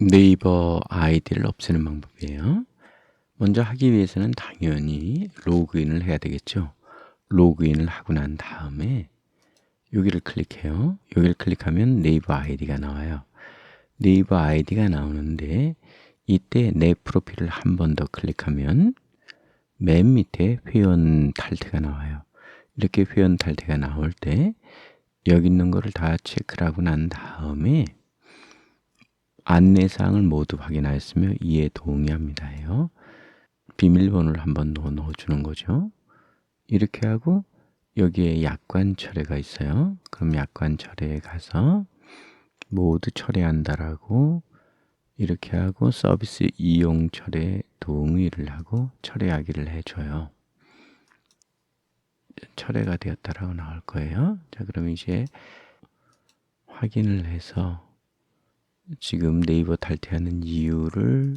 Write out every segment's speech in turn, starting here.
네이버 아이디를 없애는 방법이에요. 먼저 하기 위해서는 당연히 로그인을 해야 되겠죠. 로그인을 하고 난 다음에 여기를 클릭해요. 여기를 클릭하면 네이버 아이디가 나와요. 네이버 아이디가 나오는데 이때 내 프로필을 한 번 더 클릭하면 맨 밑에 회원 탈퇴가 나와요. 이렇게 회원 탈퇴가 나올 때 여기 있는 거를 다 체크를 하고 난 다음에 안내사항을 모두 확인하였으며 이에 동의합니다예요. 비밀번호를 한번 더 넣어주는 거죠. 이렇게 하고 여기에 약관 철회가 있어요. 그럼 약관 철회에 가서 모두 철회한다라고 이렇게 하고 서비스 이용 철회 동의를 하고 철회하기를 해줘요. 철회가 되었다라고 나올 거예요. 자, 그럼 이제 확인을 해서 지금 네이버 탈퇴하는 이유를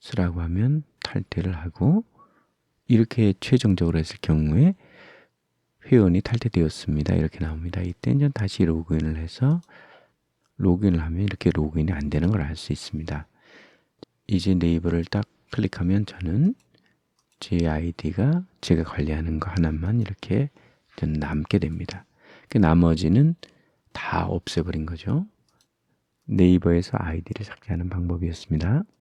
쓰라고 하면 탈퇴를 하고 이렇게 최종적으로 했을 경우에 회원이 탈퇴되었습니다. 이렇게 나옵니다. 이때 이제 다시 로그인을 해서 로그인을 하면 이렇게 로그인이 안 되는 걸 알 수 있습니다. 이제 네이버를 딱 클릭하면 저는 제 아이디가 제가 관리하는 거 하나만 이렇게 남게 됩니다. 그 나머지는 다 없애버린 거죠. 네이버에서 아이디를 삭제하는 방법이었습니다.